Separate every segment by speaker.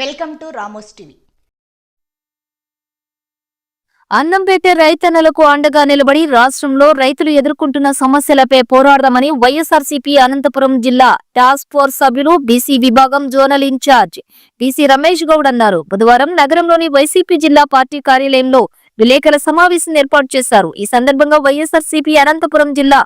Speaker 1: Welcome to Ramos TV.
Speaker 2: అన్నం పెట్టే రైతన్నలకు అండగా నిలబడి రాష్ట్రంలో రైతులు ఎదుర్కొంటున్న సమస్యలపై పోరాడదామని వైఎస్ఆర్సీపీ అనంతపురం జిల్లా టాస్క్ ఫోర్స్ సభ్యులు బీసీ విభాగం zonal incharge BC Ramesh Goud అన్నారు. బుధవారం నగరంలోని వైసీపీ జిల్లా పార్టీ కార్యాలయంలో విలేకరుల సమావేశం ఏర్పాటు చేశారు. ఈ సందర్భంగా వైఎస్ఆర్సీపీ అనంతపురం జిల్లా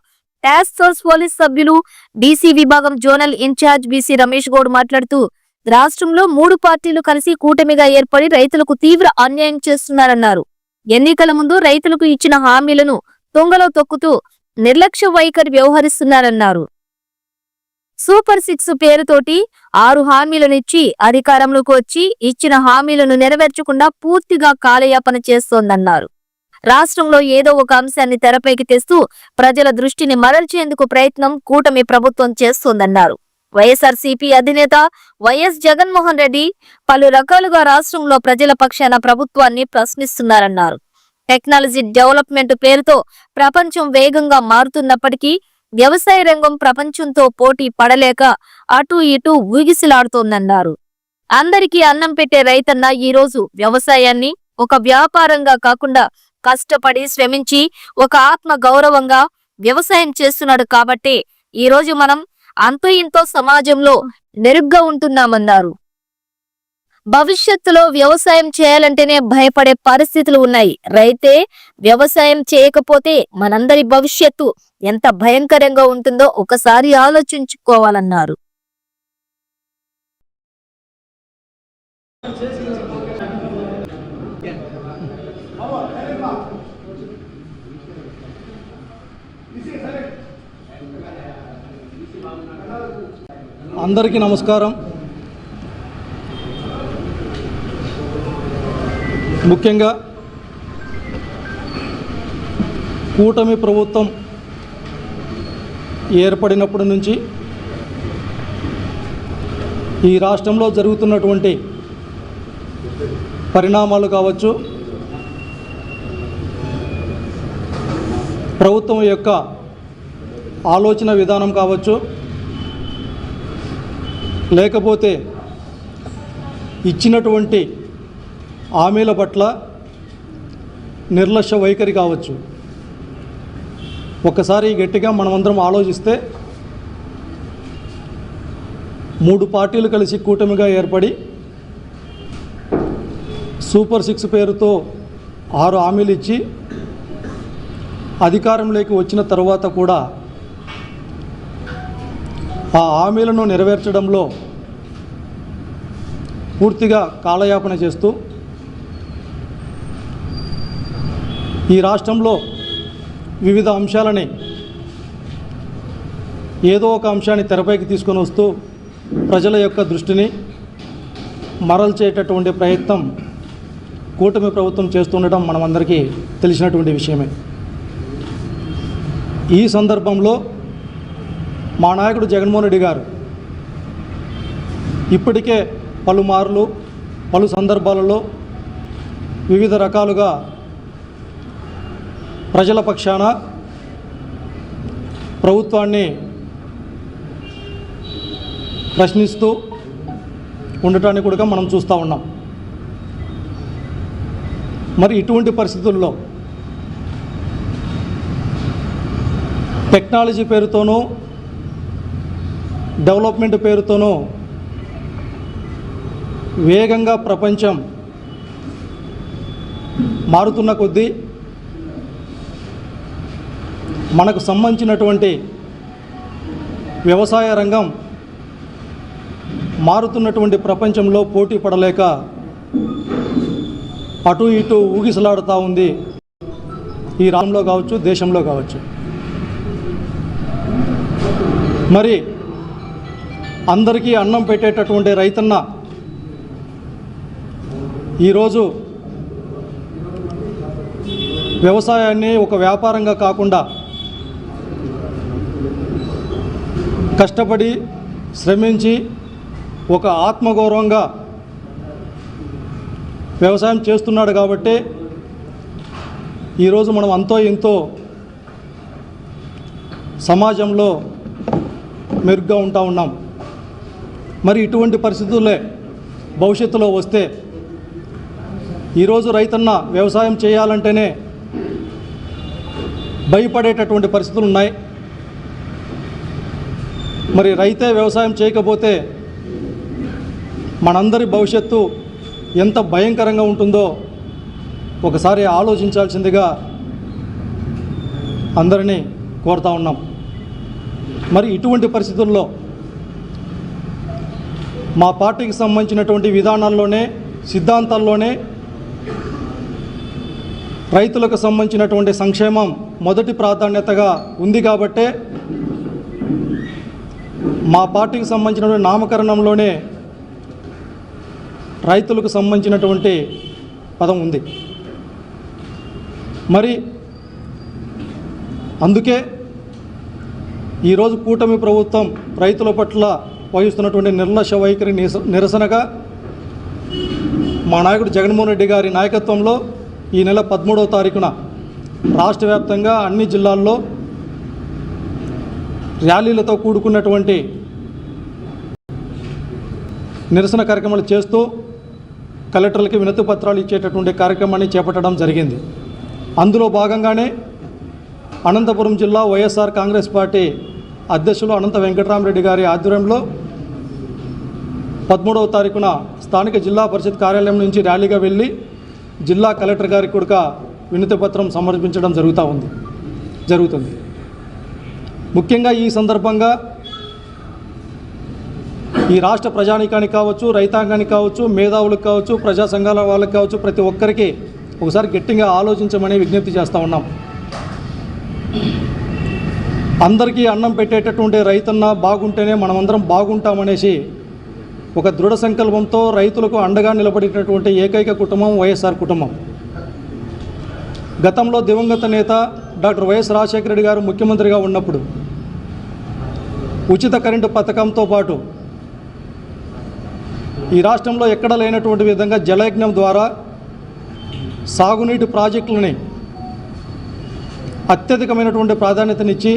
Speaker 2: టాస్క్ ఫోర్స్ పోలీస్ సభ్యులు బీసీ విభాగం zonal incharge BC Ramesh Goud మాట్లాడుతూ రాష్ట్రంలో మూడు పార్టీలు కలిసి కూటమిగా ఏర్పడి రైతులకు తీవ్ర అన్యాయం చేస్తున్నారన్నారు. ఎన్నికల ముందు రైతులకు ఇచ్చిన హామీలను తొంగలో తొక్కుతూ నిర్లక్ష్య వైఖరి వ్యవహరిస్తున్నారన్నారు. సూపర్ సిక్స్ పేరుతోటి ఆరు హామీలనిచ్చి అధికారంలోకి వచ్చి ఇచ్చిన హామీలను నెరవేర్చకుండా పూర్తిగా కాలయాపన చేస్తోందన్నారు. రాష్ట్రంలో ఏదో ఒక అంశాన్ని తెరపైకి తెస్తూ ప్రజల దృష్టిని మరల్చేందుకు ప్రయత్నం కూటమి ప్రభుత్వం చేస్తోందన్నారు. వైఎస్ఆర్సీపీ అధినేత వైఎస్ జగన్మోహన్ రెడ్డి పలు రకాలుగా రాష్ట్రంలో ప్రజల పక్షాన ప్రభుత్వాన్ని ప్రశ్నిస్తున్నారన్నారు. టెక్నాలజీ డెవలప్మెంట్ పేరుతో ప్రపంచం వేగంగా మారుతున్నప్పటికీ వ్యవసాయ రంగం ప్రపంచంతో పోటీ పడలేక అటు ఇటు ఊగిసిలాడుతోందన్నారు. అందరికీ అన్నం పెట్టే రైతన్న ఈరోజు వ్యవసాయాన్ని ఒక వ్యాపారంగా కాకుండా కష్టపడి శ్రమించి ఒక ఆత్మ గౌరవంగా వ్యవసాయం చేస్తున్నాడు కాబట్టి ఈ రోజు మనం అంతో ఇంతో సమాజంలో మెరుగ్గా ఉంటున్నామన్నారు. భవిష్యత్తులో వ్యవసాయం చేయాలంటేనే భయపడే పరిస్థితులు ఉన్నాయి. రైతే వ్యవసాయం చేయకపోతే మనందరి భవిష్యత్తు ఎంత భయంకరంగా ఉంటుందో ఒకసారి ఆలోచించుకోవాలన్నారు.
Speaker 3: అందరికీ నమస్కారం. ముఖ్యంగా కూటమి ప్రభుత్వం ఏర్పడినప్పటి నుంచి ఈ రాష్ట్రంలో జరుగుతున్నటువంటి పరిణామాలు కావచ్చు ప్రభుత్వం యొక్క ఆలోచన విధానం కావచ్చు లేకపోతే ఇచ్చినటువంటి హామీల పట్ల నిర్లక్ష్య వైఖరి కావచ్చు. ఒకసారి గట్టిగా మనమందరం ఆలోచిస్తే మూడు పార్టీలు కలిసి కూటమిగా ఏర్పడి సూపర్ సిక్స్ పేరుతో ఆరు హామీలు ఇచ్చి అధికారంలోకి వచ్చిన తర్వాత కూడా ఆ హామీలను నెరవేర్చడంలో పూర్తిగా కాలయాపన చేస్తూ ఈ రాష్ట్రంలో వివిధ అంశాలని ఏదో ఒక అంశాన్ని తెరపైకి తీసుకొని వస్తూ ప్రజల యొక్క దృష్టిని మరల్చేటటువంటి ప్రయత్నం కూటమి ప్రభుత్వం చేస్తుండటం మనమందరికీ తెలిసినటువంటి విషయమే. ఈ సందర్భంలో మా నాయకుడు జగన్మోహన్ రెడ్డి గారు. ఇప్పటికే పలుమార్లు పలు సందర్భాలలో వివిధ రకాలుగా ప్రజల పక్షాన ప్రభుత్వాన్ని ప్రశ్నిస్తూ ఉండటాన్ని కూడా మనం చూస్తూ ఉన్నాం. మరి ఇటువంటి పరిస్థితుల్లో టెక్నాలజీ పేరుతోనూ డెవలప్మెంట్ పేరుతోనూ వేగంగా ప్రపంచం మారుతున్న కొద్దీ మనకు సంబంధించినటువంటి వ్యవసాయ రంగం మారుతున్నటువంటి ప్రపంచంలో పోటీ పడలేక అటు ఇటు ఊగిసలాడుతూ ఉంది. ఈ రాష్ట్రంలో కావచ్చు దేశంలో కావచ్చు. మరి అందరికీ అన్నం పెట్టేటటువంటి రైతన్న ఈరోజు వ్యవసాయాన్ని ఒక వ్యాపారంగా కాకుండా కష్టపడి శ్రమించి ఒక ఆత్మగౌరవంగా వ్యవసాయం చేస్తున్నాడు కాబట్టి ఈరోజు మనం అంతో ఎంతో సమాజంలో మెరుగ్గా ఉంటా ఉన్నాం. మరి ఇటువంటి పరిస్థితుల్లో భవిష్యత్తులో వస్తే ఈరోజు రైతన్న వ్యవసాయం చేయాలంటేనే భయపడేటటువంటి పరిస్థితులు ఉన్నాయి. మరి రైతే వ్యవసాయం చేయకపోతే మనందరి భవిష్యత్తు ఎంత భయంకరంగా ఉంటుందో ఒకసారి ఆలోచించాల్సిందిగా అందరినీ కోరుతా ఉన్నాం. మరి ఇటువంటి పరిస్థితుల్లో మా పార్టీకి సంబంధించినటువంటి విధానాల్లోనే సిద్ధాంతాల్లోనే రైతులకు సంబంధించినటువంటి సంక్షేమం మొదటి ప్రాధాన్యతగా ఉంది కాబట్టే మా పార్టీకి సంబంధించినటువంటి నామకరణంలోనే రైతులకు సంబంధించినటువంటి పదం ఉంది. మరి అందుకే ఈరోజు కూటమి ప్రభుత్వం రైతుల పట్ల వహిస్తున్నటువంటి నిర్లక్ష్య వైఖరి నిరసనగా మా నాయకుడు జగన్మోహన్ రెడ్డి గారి నాయకత్వంలో ఈ నెల పదమూడవ తారీఖున రాష్ట్ర వ్యాప్తంగా అన్ని జిల్లాల్లో ర్యాలీలతో కూడుకున్నటువంటి నిరసన కార్యక్రమాలు చేస్తూ కలెక్టర్లకి వినతి పత్రాలు ఇచ్చేటటువంటి కార్యక్రమాన్ని చేపట్టడం జరిగింది. అందులో భాగంగానే అనంతపురం జిల్లా వైఎస్ఆర్ కాంగ్రెస్ పార్టీ అధ్యక్షులు అనంత వెంకటరామరెడ్డి గారి ఆధ్వర్యంలో పదమూడవ తారీఖున స్థానిక జిల్లా పరిషత్ కార్యాలయం నుంచి ర్యాలీగా వెళ్ళి జిల్లా కలెక్టర్ గారికి కూడా వినతి పత్రం సమర్పించడం జరుగుతూ ఉంది జరుగుతుంది. ముఖ్యంగా ఈ సందర్భంగా ఈ రాష్ట్ర ప్రజానీకానికి కావచ్చు రైతాంగానికి కావచ్చు మేధావులకు కావచ్చు ప్రజా సంఘాల వాళ్ళకి కావచ్చు ప్రతి ఒక్కరికి ఒకసారి గట్టిగా ఆలోచించమని విజ్ఞప్తి చేస్తూ ఉన్నాం. అందరికీ అన్నం పెట్టేటటువంటి రైతన్న బాగుంటేనే మనమందరం బాగుంటామనేసి ఒక దృఢ సంకల్పంతో రైతులకు అండగా నిలబడినటువంటి ఏకైక కుటుంబం వైఎస్ఆర్ కుటుంబం. గతంలో దివంగత నేత డాక్టర్ వైఎస్ రాజశేఖర రెడ్డి గారు ముఖ్యమంత్రిగా ఉన్నప్పుడు ఉచిత కరెంటు పథకంతో పాటు ఈ రాష్ట్రంలో ఎక్కడ లేనటువంటి విధంగా జలయజ్ఞం ద్వారా సాగునీటి ప్రాజెక్టులని అత్యధికమైనటువంటి ప్రాధాన్యతనిచ్చి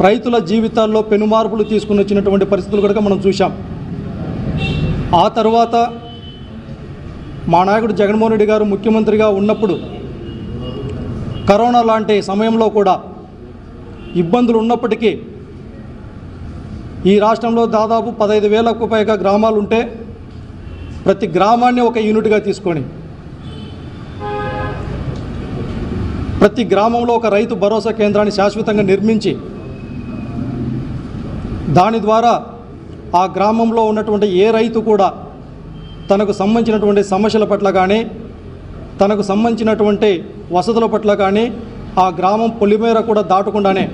Speaker 3: రైతుల జీవితాల్లో పెనుమార్పులు తీసుకుని వచ్చినటువంటి పరిస్థితులు కూడా మనం చూసాం ఆ తర్వాత మా నాయకుడు జగన్మోహన్ రెడ్డి గారు ముఖ్యమంత్రిగా ఉన్నప్పుడు కరోనా లాంటి సమయంలో కూడా ఇబ్బందులు ఉన్నప్పటికీ ఈ రాష్ట్రంలో దాదాపు పదహైదు వేలకు పైగా గ్రామాలు ఉంటే ప్రతి గ్రామాన్ని ఒక యూనిట్గా తీసుకొని ప్రతి గ్రామంలో ఒక రైతు భరోసా కేంద్రాన్ని శాశ్వతంగా నిర్మించి దాని ద్వారా ఆ గ్రామంలో ఉన్నటువంటి ఏ రైతు కూడా తనకు సంబంధించినటువంటి సమస్యల పట్ల కానీ తనకు సంబంధించినటువంటి వసతుల పట్ల కానీ ఆ గ్రామం పొలిమేర కూడా దాటకుండానే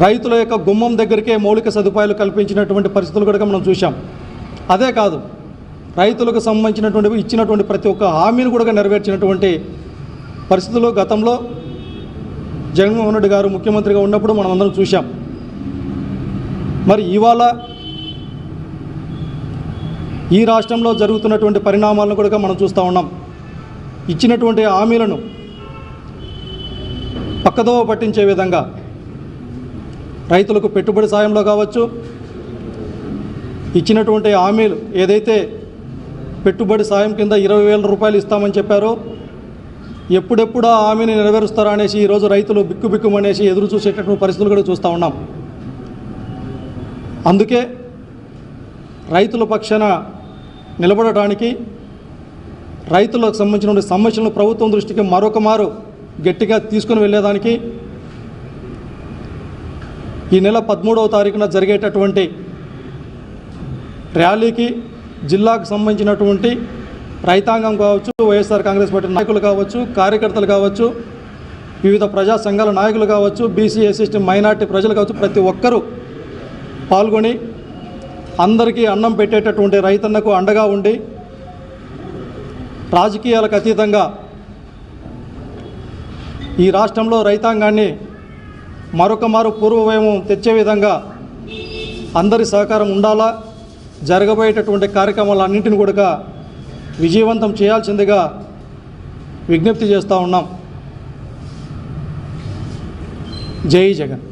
Speaker 3: రైతుల యొక్క గుమ్మం దగ్గరికే మౌలిక సదుపాయాలు కల్పించినటువంటి పరిస్థితులు కూడా మనం చూసాం అదే కాదు రైతులకు సంబంధించినటువంటి ఇచ్చినటువంటి ప్రతి ఒక్క హామీని కూడా నెరవేర్చినటువంటి పరిస్థితులు గతంలో జగన్మోహన్ రెడ్డి గారు ముఖ్యమంత్రిగా ఉన్నప్పుడు మనం అందరం చూసాం మరి ఇవాళ ఈ రాష్ట్రంలో జరుగుతున్నటువంటి పరిణామాలను కూడా మనం చూస్తూ ఉన్నాం. ఇచ్చినటువంటి హామీలను పక్కదోవ పట్టించే విధంగా రైతులకు పెట్టుబడి సాయంలో కావచ్చు ఇచ్చినటువంటి హామీలు ఏదైతే పెట్టుబడి సాయం కింద ఇరవై వేల రూపాయలు ఇస్తామని చెప్పారో ఎప్పుడెప్పుడు హామీని నెరవేరుస్తారా అనేసి ఈరోజు రైతులు బిక్కుబిక్కుమనేసి ఎదురు చూసేటటువంటి పరిస్థితులు కూడా చూస్తూ ఉన్నాం. అందుకే రైతుల పక్షాన నిలబడటానికి రైతులకు సంబంధించిన సమస్యలను ప్రభుత్వం దృష్టికి మరొక మారు గట్టిగా తీసుకుని వెళ్ళేదానికి ఈ నెల పదమూడవ తారీఖున జరిగేటటువంటి ర్యాలీకి జిల్లాకు సంబంధించినటువంటి రైతాంగం కావచ్చు వైఎస్ఆర్ కాంగ్రెస్ పార్టీ నాయకులు కావచ్చు కార్యకర్తలు కావచ్చు వివిధ ప్రజా సంఘాల నాయకులు కావచ్చు బీసీ ఎస్ఎస్టీ మైనార్టీ ప్రజలు కావచ్చు ప్రతి ఒక్కరూ పాల్గొని అందరికీ అన్నం పెట్టేటటువంటి రైతన్నకు అండగా ఉండి రాజకీయాలకు అతీతంగా ఈ రాష్ట్రంలో రైతాంగాన్ని మరొక మారు పూర్వవయమం తెచ్చే విధంగా అందరి సహకారం ఉండాలా? జరగబోయేటటువంటి కార్యక్రమాలన్నింటిని కూడా విజయవంతం చేయాల్సిందిగా విజ్ఞప్తి చేస్తూ ఉన్నాం. జై జగన్.